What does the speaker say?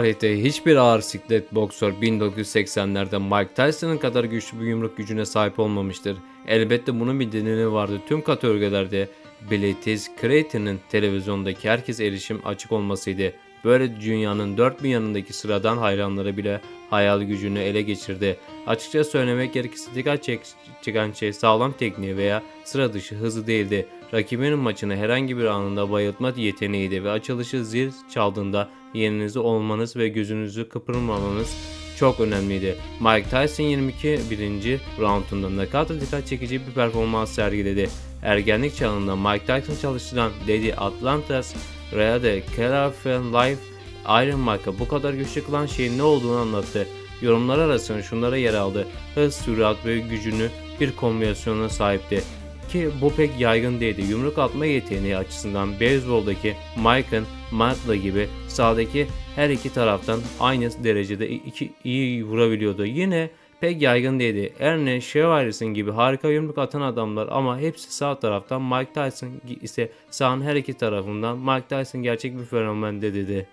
Tarihte hiçbir ağır siklet boksör 1980'lerde Mike Tyson'ın kadar güçlü bir yumruk gücüne sahip olmamıştır. Elbette bunun bir nedeni vardı. Tüm kategorilerde Biletiz Creighton'ın televizyondaki herkes erişim açık olmasıydı. Böyle dünyanın dört bir yanındaki sıradan hayranları bile hayal gücünü ele geçirdi. Açıkça söylemek gerekirse dikkat çek çıkan şey sağlam tekniği veya sıra dışı hızı değildi. Rakibinin maçını herhangi bir anında bayıltma yeteneğiydi ve açılışı zil çaldığında yerinizi olmanız ve gözünüzü kıpırmamanız çok önemliydi. Mike Tyson 22 birinci roundunda ne kadar dikkat çekici bir performans sergiledi. Ergenlik çağında Mike Tyson çalıştıran Lady Atlantis, Rhea'de Caravan Life Iron Mike'a bu kadar güçlü kılan şeyin ne olduğunu anlattı. Yorumlar arasında şunlara yer aldı. Hız, sürat ve gücünü bir kombinasyona sahipti ki bu pek yaygın değildi. Yumruk atma yeteneği açısından beyzboldaki Mike'ın Mantla gibi sahadaki her iki taraftan aynı derecede iki iyi vurabiliyordu. Yine pek yaygın değildi. Erne Chevalier'sin gibi harika yumruk atan adamlar ama hepsi sağ taraftan Mike Tyson ise sağın her iki tarafından Mike Tyson gerçek bir fenomendi dedi.